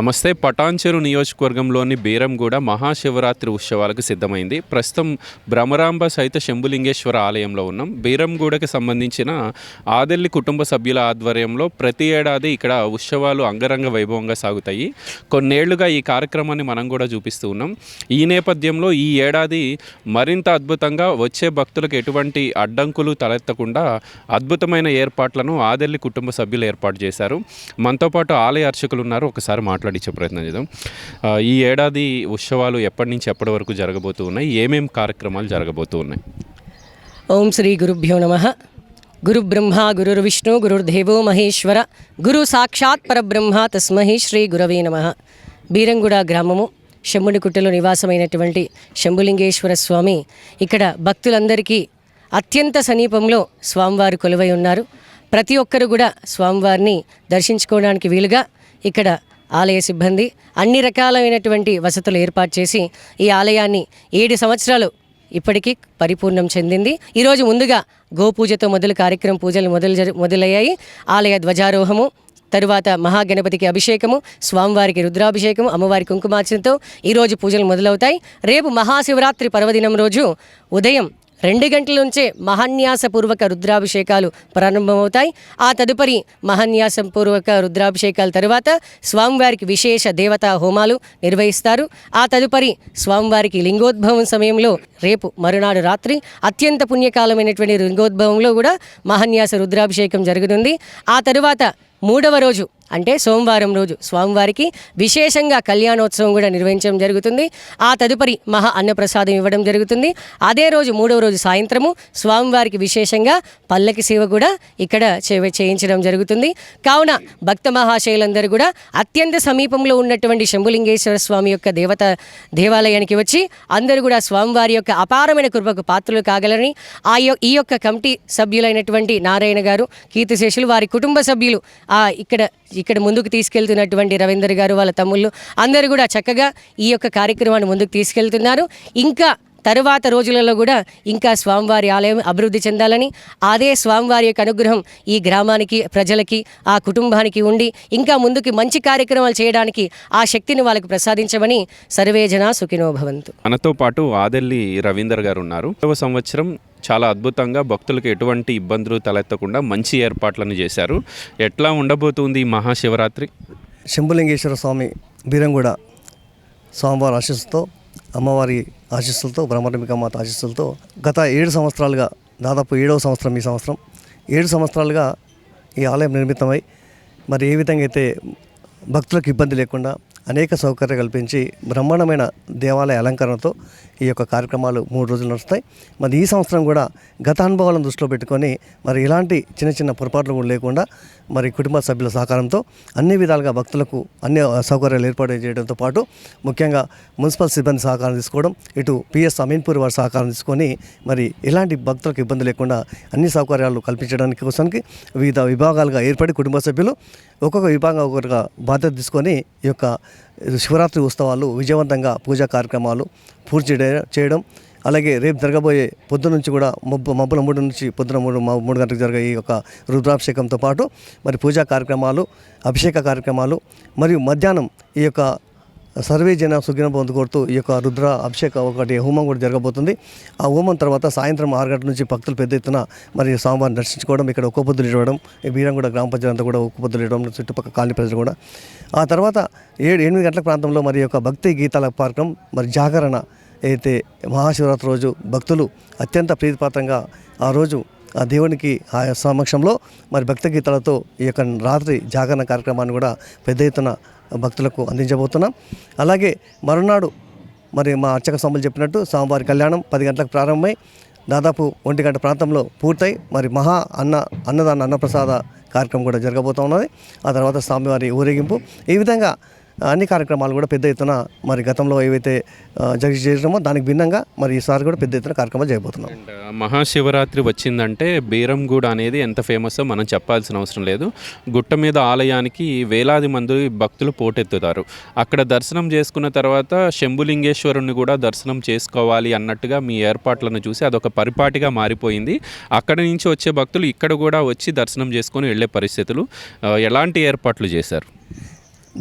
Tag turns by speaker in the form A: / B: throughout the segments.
A: నమస్తే. పటాన్చెరు నియోజకవర్గంలోని బీరంగూడ మహాశివరాత్రి ఉత్సవాలకు సిద్ధమైంది. ప్రస్తుతం భ్రమరాంబ సహిత శంభులింగేశ్వర ఆలయంలో ఉన్నాం. బీరంగూడకి సంబంధించిన ఆదెల్లి కుటుంబ సభ్యుల ఆధ్వర్యంలో ప్రతి ఏడాది ఇక్కడ ఉత్సవాలు అంగరంగ వైభవంగా సాగుతాయి. కొన్నేళ్ళుగా ఈ కార్యక్రమాన్ని మనం కూడా చూపిస్తూ ఉన్నాం. ఈ నేపథ్యంలో ఈ ఏడాది మరింత అద్భుతంగా వచ్చే భక్తులకు ఎటువంటి అడ్డంకులు తలెత్తకుండా అద్భుతమైన ఏర్పాట్లను ఆదెల్లి కుటుంబ సభ్యులు ఏర్పాటు చేశారు. మనతో పాటు ఆలయ అర్చకులు ఉన్నారు. ఒకసారి మాట్లాడించే ప్రయత్నం చేద్దాం. ఈ ఏడాది ఉత్సవాలు ఎప్పటి నుంచి ఎప్పటి వరకు జరగబోతూ ఉన్నాయి? ఏమేం కార్యక్రమాలు జరగబోతూ ఉన్నాయి?
B: ఓం శ్రీ గురుభ్యో నమ. గురు బ్రహ్మ గురుర్విష్ణు గురుర్దేవో మహేశ్వర గురు సాక్షాత్ పరబ్రహ్మ తస్మహి శ్రీ గురవే నమ. బీరంగుడ గ్రామము శంభునికుట్టలో నివాసమైనటువంటి శంభులింగేశ్వర స్వామి. ఇక్కడ భక్తులందరికీ అత్యంత సమీపంలో స్వామివారు కొలువై ఉన్నారు. ప్రతి ఒక్కరు కూడా స్వామివారిని దర్శించుకోవడానికి వీలుగా ఇక్కడ ఆలయ సిబ్బంది అన్ని రకాలైనటువంటి వసతులు ఏర్పాటు చేసి ఈ ఆలయాన్ని ఏడు సంవత్సరాలు ఇప్పటికీ పరిపూర్ణం చెందింది. ఈరోజు ముందుగా గోపూజతో మొదలు కార్యక్రమం పూజలు మొదలు మొదలయ్యాయి. ఆలయ ధ్వజారోహము తరువాత మహాగణపతికి అభిషేకము స్వామివారికి రుద్రాభిషేకము అమ్మవారి కుంకుమార్చనతో ఈరోజు పూజలు మొదలవుతాయి. రేపు మహాశివరాత్రి పర్వదినం రోజు ఉదయం రెండు గంటల నుంచే మహాన్యాసపూర్వక రుద్రాభిషేకాలు ప్రారంభమవుతాయి. ఆ తదుపరి మహాన్యాసపూర్వక రుద్రాభిషేకాల తరువాత స్వామివారికి విశేష దేవతా హోమాలు నిర్వహిస్తారు. ఆ తదుపరి స్వామివారికి లింగోద్భవం సమయంలో రేపు మరునాడు రాత్రి అత్యంత పుణ్యకాలమైనటువంటి లింగోద్భవంలో కూడా మహాన్యాస రుద్రాభిషేకం జరుగుతుంది. ఆ తరువాత మూడవ రోజు అంటే సోమవారం రోజు స్వామివారికి విశేషంగా కళ్యాణోత్సవం కూడా నిర్వహించడం జరుగుతుంది. ఆ తదుపరి మహా అన్నప్రసాదం ఇవ్వడం జరుగుతుంది. అదే రోజు మూడవ రోజు సాయంత్రము స్వామివారికి విశేషంగా పల్లకి సేవ కూడా ఇక్కడ చేయించడం జరుగుతుంది. కావున భక్త మహాశయులందరూ కూడా అత్యంత సమీపంలో ఉన్నటువంటి శంభులింగేశ్వర స్వామి యొక్క దేవత దేవాలయానికి వచ్చి అందరూ కూడా స్వామివారి యొక్క అపారమైన కృపకు పాత్రలు కాగలని ఆ ఈ యొక్క కమిటీ సభ్యులైనటువంటి నారాయణ గారు కీర్తిశేషులు వారి కుటుంబ సభ్యులు ఇక్కడ ఇక్కడ ముందుకు తీసుకెళ్తున్నటువంటి రవీందర్ గారు వాళ్ళ తమ్ముళ్ళు అందరూ కూడా చక్కగా ఈ యొక్క కార్యక్రమాన్ని ముందుకు తీసుకెళ్తున్నారు. ఇంకా తరువాత రోజులలో కూడా ఇంకా స్వామివారి ఆలయం అభివృద్ధి చెందాలని అదే స్వామివారి యొక్క అనుగ్రహం ఈ గ్రామానికి ప్రజలకి ఆ కుటుంబానికి ఉండి ఇంకా ముందుకు మంచి కార్యక్రమాలు చేయడానికి ఆ శక్తిని వాళ్ళకు ప్రసాదించమని సర్వే జన సుఖినో భవంతు.
A: మనతో పాటు ఆదెల్లి రవీందర్ గారు ఉన్నారు. సంవత్సరం చాలా అద్భుతంగా భక్తులకు ఎటువంటి ఇబ్బందులు తలెత్తకుండా మంచి ఏర్పాట్లను చేశారు. ఎట్లా ఉండబోతుంది ఈ మహాశివరాత్రి?
C: శంభులింగేశ్వర స్వామి బీరంగూడ స్వామివారి ఆశీస్సులతో అమ్మవారి ఆశీస్సులతో బ్రహ్మరంబిక మాత ఆశీస్సులతో గత ఏడు సంవత్సరాలుగా దాదాపు ఏడవ సంవత్సరం ఈ సంవత్సరం ఏడు సంవత్సరాలుగా ఈ ఆలయం నిర్మితమై మరి ఏ విధంగా అయితే భక్తులకు ఇబ్బంది లేకుండా అనేక సౌకర్యాలు కల్పించి బ్రహ్మాండమైన దేవాలయ అలంకరణతో ఈ యొక్క కార్యక్రమాలు మూడు రోజులు నడుస్తాయి. మరి ఈ సంవత్సరం కూడా గత అనుభవాలను దృష్టిలో పెట్టుకొని మరి ఇలాంటి చిన్న చిన్న పొరపాట్లు కూడా లేకుండా మరి కుటుంబ సభ్యుల సహకారంతో అన్ని విధాలుగా భక్తులకు అన్ని సౌకర్యాలు ఏర్పాటు చేయడంతో పాటు ముఖ్యంగా మున్సిపల్ సిబ్బంది సహకారం తీసుకోవడం ఇటు పిఎస్ అమీన్పూర్ వారి సహకారం తీసుకొని మరి ఎలాంటి భక్తులకు ఇబ్బంది లేకుండా అన్ని సౌకర్యాలు కల్పించడానికి కోసానికి వివిధ విభాగాలుగా ఏర్పడి కుటుంబ సభ్యులు ఒక్కొక్క విభాగం ఒక్కొక్కరుగా బాధ్యత తీసుకొని ఈ యొక్క శివరాత్రి ఉత్సవాలు విజయవంతంగా పూజా కార్యక్రమాలు పూర్తి చేయడం అలాగే రేపు జరగబోయే పొద్దున నుంచి కూడా మబ్బు మబ్బుల మూడు నుంచి పొద్దున మూడు మూడు గంటలకు జరిగే ఈ యొక్క రుద్రాభిషేకంతో పాటు మరి పూజా కార్యక్రమాలు అభిషేక కార్యక్రమాలు మరియు మధ్యాహ్నం ఈ యొక్క సర్వే జన సుఖిన పొందు కోరుతూ ఈ యొక్క రుద్ర అభిషేక ఒకటి హోమం కూడా జరగబోతుంది. ఆ హోమం తర్వాత సాయంత్రం ఆరు గంటల నుంచి భక్తులు పెద్ద ఎత్తున మరి స్వామివారిని దర్శించుకోవడం ఇక్కడ ఒక్క పొద్దులు ఇవ్వడం ఈ బీరంగూడ గ్రామ పంచాయతీ అంతా కూడా ఒక్క పొద్దులు ఇవ్వడం చుట్టుపక్కల కాలనీ ప్రజలు కూడా. ఆ తర్వాత ఏడు ఎనిమిది గంటల ప్రాంతంలో మరి యొక్క భక్తి గీతాల పార్కం మరి జాగరణ అయితే మహాశివరాత్రి రోజు భక్తులు అత్యంత ప్రీతిపాత్రంగా ఆ రోజు ఆ దేవునికి ఆ సమక్షంలో మరి భక్తి గీతాలతో ఈ యొక్క రాత్రి జాగరణ కార్యక్రమాన్ని కూడా పెద్ద ఎత్తున భక్తులకు అందించబోతున్నాం. అలాగే మరునాడు మరి మా అర్చక స్వాములు చెప్పినట్టు స్వామివారి కళ్యాణం పది గంటలకు ప్రారంభమై దాదాపు ఒంటి గంట ప్రాంతంలో పూర్తయి మరి మహా అన్న అన్నదాన అన్నప్రసాద కార్యక్రమం కూడా జరగబోతూ ఉన్నది. ఆ తర్వాత స్వామివారి ఊరేగింపు. ఈ విధంగా అన్ని కార్యక్రమాలు కూడా పెద్ద ఎత్తున మరి గతంలో ఏవైతే ఆ, జరిగి చేసినామో దానికి భిన్నంగా మరి ఈసారి కూడా పెద్ద ఎత్తున కార్యక్రమాలు చేయబోతున్నాం.
A: మహాశివరాత్రి వచ్చిందంటే బీరంగూడ అనేది ఎంత ఫేమస్సో మనం చెప్పాల్సిన అవసరం లేదు. గుట్ట మీద ఆలయానికి వేలాది మంది భక్తులు పోటెత్తుతారు. అక్కడ దర్శనం చేసుకున్న తర్వాత శంభులింగేశ్వరుని కూడా దర్శనం చేసుకోవాలి అన్నట్టుగా మీ ఏర్పాట్లను చూసి అదొక పరిపాటిగా మారిపోయింది. అక్కడ నుంచి వచ్చే భక్తులు ఇక్కడ కూడా వచ్చి దర్శనం చేసుకొని వెళ్ళే పరిస్థితులు ఎలాంటి ఏర్పాట్లు చేశారు?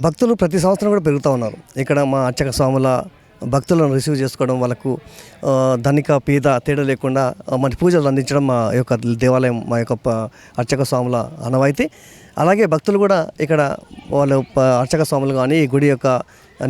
C: భక్తులు ప్రతి సంవత్సరం కూడా పెరుగుతూ ఉన్నారు. ఇక్కడ మా అర్చక స్వాముల భక్తులను రిసీవ్ చేసుకోవడం వాళ్ళకు ధనిక పీద తేడా లేకుండా మన పూజలు అందించడం మా యొక్క దేవాలయం మా యొక్క అర్చక స్వాముల అనవైతే అలాగే భక్తులు కూడా ఇక్కడ వాళ్ళ అర్చక స్వాములు కానీ గుడి యొక్క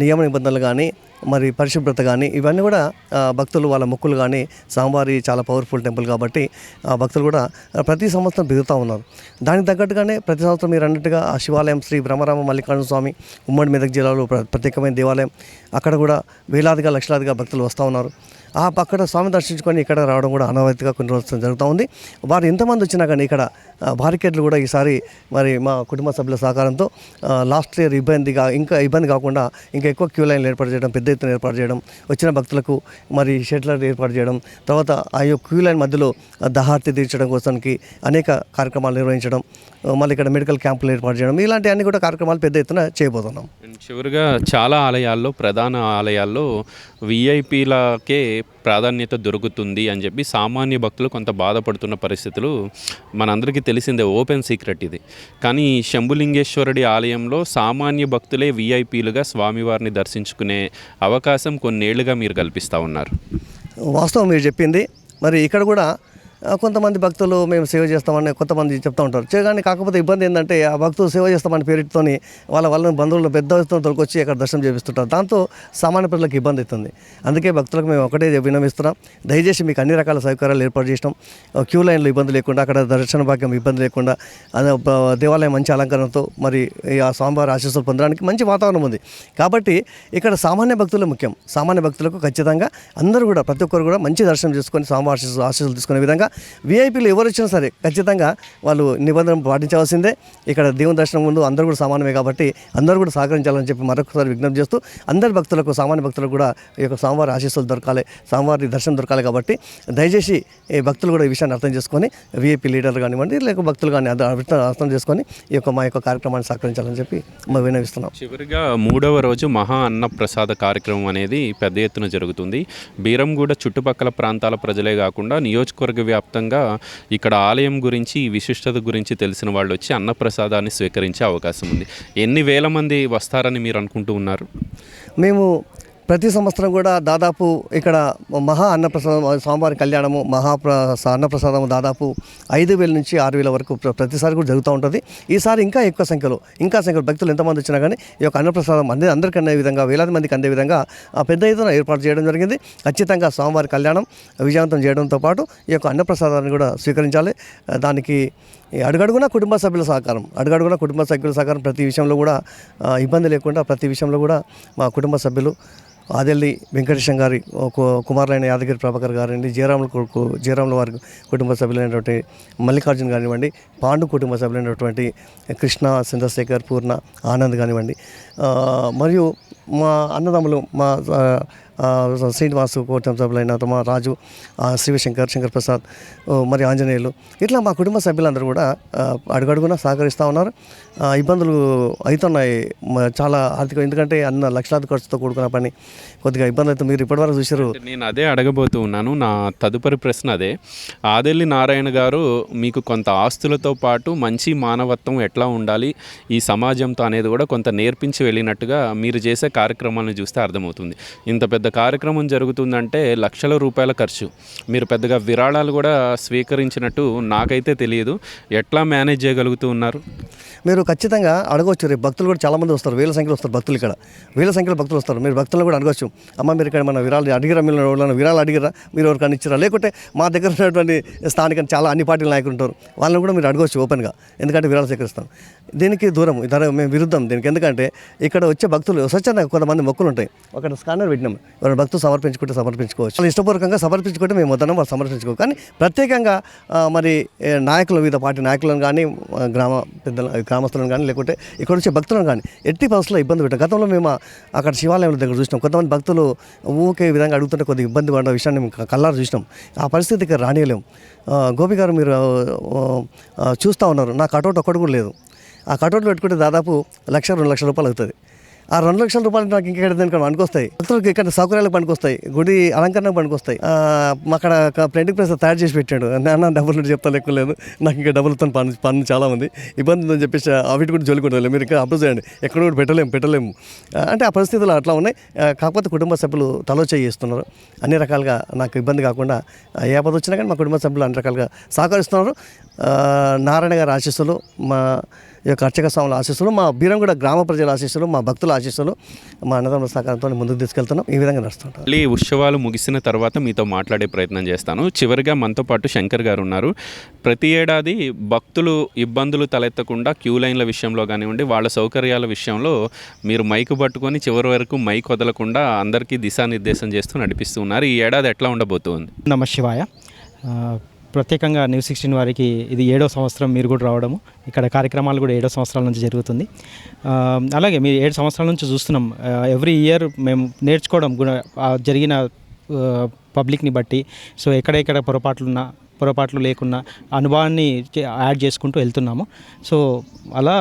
C: నియమ నిబంధనలు కానీ మరి పరిశుభ్రత కానీ ఇవన్నీ కూడా భక్తులు వాళ్ళ మొక్కులు కానీ స్వామివారి చాలా పవర్ఫుల్ టెంపుల్ కాబట్టి ఆ భక్తులు కూడా ప్రతి సంవత్సరం పెరుగుతూ ఉన్నారు. దానికి తగ్గట్టుగానే ప్రతి సంవత్సరం మీరు అన్నట్టుగా ఆ శివాలయం శ్రీ బ్రహ్మరామ మల్లికార్జున స్వామి ఉమ్మడి మెదక్ జిల్లాలో ప్ర- ప్రత్యేకమైన దేవాలయం అక్కడ కూడా వేలాదిగా లక్షలాదిగా భక్తులు వస్తూ ఉన్నారు. ఆ పక్కన స్వామి దర్శించుకొని ఇక్కడ రావడం కూడా అనవైతిగా కొన్ని రోజులు జరుగుతూ ఉంది. వారు ఎంతమంది వచ్చినా కానీ ఇక్కడ బారికేడ్లు కూడా ఈసారి మరి మా కుటుంబ సభ్యుల సహకారంతో లాస్ట్ ఇయర్ ఇబ్బందిగా ఇంకా ఇబ్బంది కాకుండా ఇంకా ఎక్కువ క్యూ లైన్లు ఏర్పాటు చేయడం పెద్ద ఎత్తున ఏర్పాటు చేయడం వచ్చిన భక్తులకు మరి షెడ్లర్ ఏర్పాటు చేయడం తర్వాత ఆ యొక్క క్యూ లైన్ మధ్యలో దహార్తి తీర్చడం కోసానికి అనేక కార్యక్రమాలు నిర్వహించడం మళ్ళీ ఇక్కడ మెడికల్ క్యాంపులు ఏర్పాటు చేయడం ఇలాంటి అన్ని కూడా కార్యక్రమాలు పెద్ద ఎత్తున చేయబోతున్నాం.
A: చివరిగా చాలా ఆలయాల్లో ప్రధాన ఆలయాల్లో విఐపీలకే ప్రాధాన్యత దొరుకుతుంది అని చెప్పి సామాన్య భక్తులు కొంత బాధపడుతున్న పరిస్థితులు మనందరికీ తెలిసిందే ఓపెన్ సీక్రెట్ ఇది. కానీ శంభులింగేశ్వరుడి ఆలయంలో సామాన్య భక్తులే విఐపీలుగా స్వామివారిని దర్శించుకునే అవకాశం కొన్నేళ్ళుగా మీరు కల్పిస్తూ ఉన్నారు.
C: వాస్తవం మీరు చెప్పింది. మరి ఇక్కడ కూడా కొంతమంది భక్తులు మేము సేవ చేస్తామని కొంతమంది చెప్తూ ఉంటారు. చేయగానే కాకపోతే ఇబ్బంది ఏంటంటే ఆ భక్తులు సేవ చేస్తామని పేరుతోని వాళ్ళ వాళ్ళని బంధువులు పెద్ద తొలకొచ్చి అక్కడ దర్శనం చేపిస్తుంటారు. దాంతో సామాన్య ప్రజలకు ఇబ్బంది అవుతుంది. అందుకే భక్తులకు మేము ఒకటే వినమిస్తున్నాం. దయచేసి మీకు అన్ని రకాల సౌకర్యాలు ఏర్పాటు చేసినాం. క్యూ లైన్లో ఇబ్బంది లేకుండా అక్కడ దర్శన భాగ్యం ఇబ్బంది లేకుండా దేవాలయం మంచి అలంకరణతో మరి ఆ స్వామివారి ఆశీస్సులు పొందడానికి మంచి వాతావరణం ఉంది. కాబట్టి ఇక్కడ సామాన్య భక్తులు ముఖ్యం. సామాన్య భక్తులకు ఖచ్చితంగా అందరూ కూడా ప్రతి ఒక్కరు కూడా మంచి దర్శనం చేసుకొని స్వామి ఆశీస్సులు తీసుకునే విధంగా వీఐపీలు ఎవరు వచ్చినా సరే ఖచ్చితంగా వాళ్ళు నిబంధనలు పాటించవలసిందే. ఇక్కడ దేవుని దర్శనం ముందు అందరూ కూడా సమానమే కాబట్టి అందరూ కూడా సహకరించాలని చెప్పి మరొకసారి విజ్ఞప్తి చేస్తూ అందరి భక్తులకు సామాన్య భక్తులకు కూడా ఈ యొక్క స్వామివారి ఆశీస్సులు దొరకాలి స్వామివారి దర్శనం దొరకాలి కాబట్టి దయచేసి ఈ భక్తులు కూడా ఈ విషయాన్ని అర్థం చేసుకొని వీఐపీ లీడర్లు కానివ్వండి లేక భక్తులు కానీ అర్థం అర్థం చేసుకొని ఈ యొక్క మా యొక్క కార్యక్రమాన్ని సహకరించాలని చెప్పి మేము వినవిస్తున్నాం
A: చివరిగా మూడవ రోజు మహా అన్న ప్రసాద కార్యక్రమం అనేది పెద్ద ఎత్తున జరుగుతుంది. బీరంగూడ చుట్టుపక్కల ప్రాంతాల ప్రజలే కాకుండా నియోజకవర్గ వ్యాప్తంగా ఇక్కడ ఆలయం గురించి ఈ విశిష్టత గురించి తెలిసిన వాళ్ళు వచ్చి అన్నప్రసాదాన్ని స్వీకరించే అవకాశం ఉంది. ఎన్ని వేల మంది వస్తారని మీరు అనుకుంటూ ఉన్నారు?
C: మేము ప్రతి సంవత్సరం కూడా దాదాపు ఇక్కడ మహా అన్నప్రసాదం స్వామివారి కళ్యాణము మహా ప్ర అన్నప్రసాదము దాదాపు ఐదు వేల నుంచి ఆరు వేల వరకు ప్ర- ప్రతిసారి కూడా జరుగుతూ ఉంటుంది. ఈసారి ఇంకా ఎక్కువ సంఖ్యలో ఇంకా సంఖ్యలో భక్తులు ఎంతమంది వచ్చినా కానీ ఈ యొక్క అన్నప్రసాదం అందే అందరికీ అందే విధంగా వేలాది మందికి అందే విధంగా ఆ పెద్ద ఎత్తున ఏర్పాటు చేయడం జరిగింది. ఖచ్చితంగా స్వామివారి కళ్యాణం విజయవంతం చేయడంతో పాటు ఈ యొక్క అన్నప్రసాదాన్ని కూడా స్వీకరించాలి. దానికి అడుగడుగున కుటుంబ సభ్యుల సహకారం అడుగడుగున కుటుంబ సభ్యుల సహకారం ప్రతి విషయంలో కూడా ఇబ్బంది లేకుండా ప్రతి విషయంలో కూడా మా కుటుంబ సభ్యులు ఆదెల్లి వెంకటేశం గారి కుమారులైన యాదగిరి ప్రభాకర్ గారండి జయరాముల కొడుకు జయరాముల వారి కుటుంబ సభ్యులైనటువంటి మల్లికార్జున్ కానివ్వండి పాండు కుటుంబ సభ్యులైనటువంటి కృష్ణ చంద్రశేఖర్ పూర్ణ ఆనంద్ కానివ్వండి. మరియు మా అన్నదమ్ములు మా శ్రీనివాసు కుటుంబ సభ్యులైన మా రాజు ఆ, శివశంకర్ శంకర్ ప్రసాద్ మరి ఆంజనేయులు. ఇట్లా మా కుటుంబ సభ్యులందరూ కూడా అడుగడుగున సహకరిస్తూ ఉన్నారు. ఇబ్బందులు అవుతున్నాయి చాలా ఆర్థిక ఎందుకంటే అన్న లక్షలాది ఖర్చుతో కూడుకున్న పని కొద్దిగా ఇబ్బంది అయితే మీరు ఇప్పటివరకు చూసారు
A: నేను అదే అడగబోతూ ఉన్నాను నా తదుపరి ప్రశ్న అదే. ఆదెల్లి నారాయణ గారు మీకు కొంత ఆస్తులతో పాటు మంచి మానవత్వం ఎట్లా ఉండాలి ఈ సమాజంతో అనేది కూడా కొంత నేర్పించి వెళ్ళినట్టుగా మీరు చేసే కార్యక్రమాలను చూస్తే అర్థమవుతుంది. ఇంత పెద్ద కార్యక్రమం జరుగుతుందంటే లక్షల రూపాయల ఖర్చు. మీరు పెద్దగా విరాళాలు కూడా స్వీకరించినట్టు నాకైతే తెలియదు. ఎట్లా మేనేజ్ చేయగలుగుతూ ఉన్నారు?
C: మీరు ఖచ్చితంగా అడగవచ్చు రేపు భక్తులు కూడా చాలామంది వస్తారు. వేల సంఖ్యలో వస్తారు భక్తులు ఇక్కడ. వేల సంఖ్యలో భక్తులు వస్తారు. మీరు భక్తులను కూడా అడగవచ్చు అమ్మ మీరు ఇక్కడ మన విరాళాలు అడిగిరా? మీరు ఎవరైనా విరాళాలు అడిగిరా? మీరు ఎవరికైనా ఇచ్చిరా? లేకుంటే మా దగ్గర ఉన్నటువంటి స్థానిక చాలా అన్ని పార్టీల నాయకులు ఉంటారు. వాళ్ళని కూడా మీరు అడగవచ్చు ఓపెన్గా. ఎందుకంటే విరాళాలు సేకరిస్తాం. దీనికి దూరం. ధర మేము విరుద్ధం దీనికి. ఎందుకంటే ఇక్కడ వచ్చే భక్తులు స్వచ్ఛందంగా కొంతమంది మొక్కులు ఉంటాయి. ఒక స్కానర్ పెట్టినాం. వాళ్ళ భక్తులు సమర్పించుకుంటే సమర్పించుకోవచ్చు. వాళ్ళు ఇష్టపూర్వకంగా సమర్పించుకుంటే మేము వద్దనం వాళ్ళు సమర్పించుకో కానీ ప్రత్యేకంగా మరి నాయకులు వివిధ పార్టీ నాయకులను కానీ గ్రామ పెద్దల గ్రామస్తులను కానీ లేకుంటే ఇక్కడ వచ్చే భక్తులను కానీ ఎట్టి పరిస్థితుల్లో ఇబ్బంది పెట్టాం గతంలో మేము అక్కడ శివాలయం దగ్గర చూసినాం. కొంతమంది భక్తులు ఊకే విధంగా అడుగుతుంటే కొద్దిగా ఇబ్బంది పడిన విషయాన్ని మేము కల్లారు చూసినాం. ఆ పరిస్థితికి రానియలేము గోపి గారు మీరు చూస్తూ ఉన్నారు. నా కటౌట్ ఒక్కటి కూడా లేదు. ఆ కటౌట్లు పెట్టుకుంటే దాదాపు లక్ష రెండు లక్షల రూపాయలు అవుతుంది. ఆ రెండు లక్షల రూపాయలు నాకు ఇంకెక్కడ దానికి పనికొస్తాయి. భక్తులకు ఇక్కడ సౌకర్యాలకు పనికొస్తాయి. గుడి అలంకరణకు పనికొస్తాయి. అక్కడ ప్రింటింగ్ ప్రెస్ తయారు చేసి పెట్టాడు. నాన్న డబ్బులు చెప్తా లెక్క లేదు నాకు ఇంకా డబ్బులతో పని పని చాలా ఉంది. ఇబ్బంది ఉందని చెప్పేసి ఆ వీటి కూడా జోలికి మీరు ఇంకా అప్రోచ్ చేయండి. ఎక్కడ కూడా పెట్టలేము పెట్టలేము. అంటే ఆ పరిస్థితులు అట్లా ఉన్నాయి. కాకపోతే కుటుంబ సభ్యులు తలో చేయిస్తున్నారు అన్ని రకాలుగా నాకు ఇబ్బంది కాకుండా ఏ ఆపద వచ్చినా కానీ మా కుటుంబ సభ్యులు అన్ని రకాలుగా సహకరిస్తున్నారు. నారాయణ గారి ఆశీస్సులు మా ఈ యొక్క అర్చక స్వాముల ఆశీస్సులు మా బీరంగూడ గ్రామ ప్రజల ఆశీస్సులు మా భక్తుల ఆశీస్సులు మా అన్నదమ్ముల సహకారంతో ముందుకు తీసుకెళ్తున్నాం. ఈ విధంగా నడుస్తుంటాం
A: మళ్ళీ ఉత్సవాలు ముగిసిన తర్వాత మీతో మాట్లాడే ప్రయత్నం చేస్తాను. చివరిగా మనతో పాటు శంకర్ గారు ఉన్నారు. ప్రతి ఏడాది భక్తులు ఇబ్బందులు తలెత్తకుండా క్యూ లైన్ల విషయంలో కానివ్వండి వాళ్ళ సౌకర్యాల విషయంలో మీరు మైకు పట్టుకొని చివరి వరకు మైక్ వదలకుండా అందరికీ దిశానిర్దేశం చేస్తూ నడిపిస్తూ ఉన్నారు. ఈ ఏడాది ఎట్లా ఉండబోతుంది?
D: నమ శివాయ. ఆ, ప్రత్యేకంగా న్యూస్ సిక్స్టీన్ వారికి ఇది ఏడో సంవత్సరం మీరు కూడా రావడము. ఇక్కడ కార్యక్రమాలు కూడా ఏడో సంవత్సరాల నుంచి జరుగుతుంది. అలాగే మీరు ఏడు సంవత్సరాల నుంచి చూస్తున్నాం. ఎవ్రీ ఇయర్ మేము నేర్చుకోవడం కూడా జరిగిన పబ్లిక్ని బట్టి. సో ఎక్కడెక్కడ పొరపాట్లున్నా పొరపాట్లు లేకున్నా అనుభవాన్ని యాడ్ చేసుకుంటూ వెళ్తున్నాము. సో అలా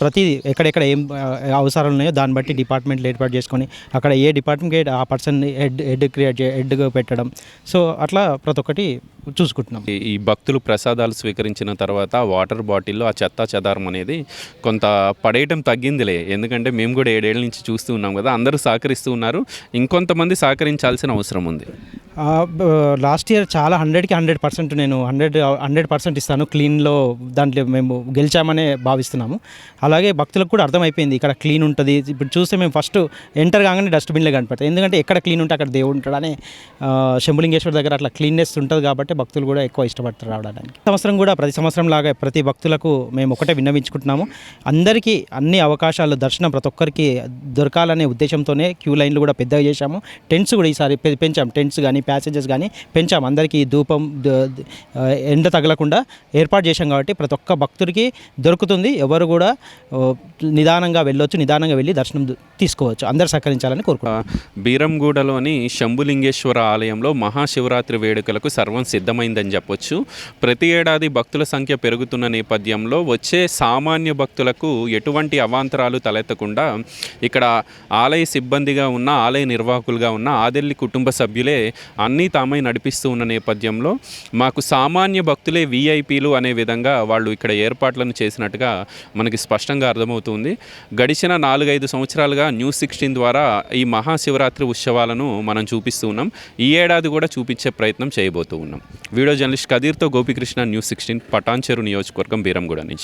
D: ప్రతి ఎక్కడెక్కడ ఏం అవసరాలు ఉన్నాయో దాన్ని బట్టి డిపార్ట్మెంట్లు ఏర్పాటు చేసుకొని అక్కడ ఏ డిపార్ట్మెంట్ ఆ పర్సన్ హెడ్ హెడ్ క్రియేట్ హెడ్గా పెట్టడం. సో అట్లా ప్రతి ఒక్కటి చూసుకుంటున్నాం.
A: ఈ- భక్తులు ప్రసాదాలు స్వీకరించిన తర్వాత వాటర్ బాటిల్లో ఆ చెత్త చెదారం అనేది కొంత పడేయటం తగ్గిందిలే. ఎందుకంటే మేము కూడా ఏడేళ్ళ నుంచి చూస్తూ ఉన్నాం కదా అందరూ సహకరిస్తూ ఉన్నారు. ఇంకొంతమంది సహకరించాల్సిన అవసరం ఉంది.
D: లాస్ట్ ఇయర్ చాలా హండ్రెడ్కి హండ్రెడ్ పర్సెంట్ నేను హండ్రెడ్ హండ్రెడ్ పర్సెంట్ ఇస్తాను క్లీన్లో దాంట్లో మేము గెలిచామనే భావిస్తున్నాము. అలాగే భక్తులకు కూడా అర్థమైపోయింది. ఇక్కడ క్లీన్ ఉంటుంది. ఇప్పుడు చూస్తే మేము ఫస్ట్ ఎంటర్ కాగానే డస్ట్బిన్లే కనపడతాయి. ఎందుకంటే ఎక్కడ క్లీన్ ఉంటే అక్కడ దేవుడు ఉంటాడని శంభులింగేశ్వర దగ్గర అట్లా క్లీన్నెస్ ఉంటుంది కాబట్టి భక్తులు కూడా ఎక్కువ ఇష్టపడతారు రావడానికి. సంవత్సరం కూడా ప్రతి సంవత్సరం లాగా ప్రతి భక్తులకు మేము ఒకటే విన్నవించుకుంటున్నాము. అందరికీ అన్ని అవకాశాలు దర్శనం ప్రతి ఒక్కరికి దొరకాలనే ఉద్దేశంతోనే క్యూ లైన్లు కూడా పెద్దగా చేశాము. టెంట్స్ కూడా ఈసారి పె- పెంచాం టెంట్స్ కానీ ప్యాసేజెస్ కానీ పెంచాం అందరికీ ధూపం ఎండ తగలకుండా ఏర్పాటు చేశాం కాబట్టి ప్రతి ఒక్క భక్తుడికి దొరుకుతుంది. ఎవరు కూడా నిదానంగా వెళ్ళొచ్చు నిదానంగా వెళ్ళి దర్శనం తీసుకోవచ్చు. అందరు సహకరించాలని కోరుకుంటున్నాం.
A: బీరంగూడలోని శంభులింగేశ్వర ఆలయంలో మహాశివరాత్రి వేడుకలకు సర్వం సిద్ధమైందని చెప్పొచ్చు. ప్రతి ఏడాది భక్తుల సంఖ్య పెరుగుతున్న నేపథ్యంలో వచ్చే సామాన్య భక్తులకు ఎటువంటి అవాంతరాలు తలెత్తకుండా ఇక్కడ ఆలయ సిబ్బందిగా ఉన్న ఆలయ నిర్వాహకులుగా ఉన్న ఆదెల్లి కుటుంబ సభ్యులే అన్నీ తామై నడిపిస్తూ ఉన్న నేపథ్యంలో మాకు సామాన్య భక్తులే వీఐపీలు అనే విధంగా వాళ్ళు ఇక్కడ ఏర్పాట్లను చేసినట్టుగా మనకి స్పష్టంగా అర్థమవుతుంది. గడిచిన నాలుగైదు సంవత్సరాలుగా న్యూస్ సిక్స్టీన్ ద్వారా ఈ మహాశివరాత్రి ఉత్సవాలను మనం చూపిస్తూ ఉన్నాం. ఈ ఏడాది కూడా చూపించే ప్రయత్నం చేయబోతూ ఉన్నాం. వీడియో జర్నలిస్ట్ కదీర్తో గోపికృష్ణ న్యూస్ సిక్స్టీన్ పటాన్చెరు నియోజకవర్గం బీరంగూడ నుంచి.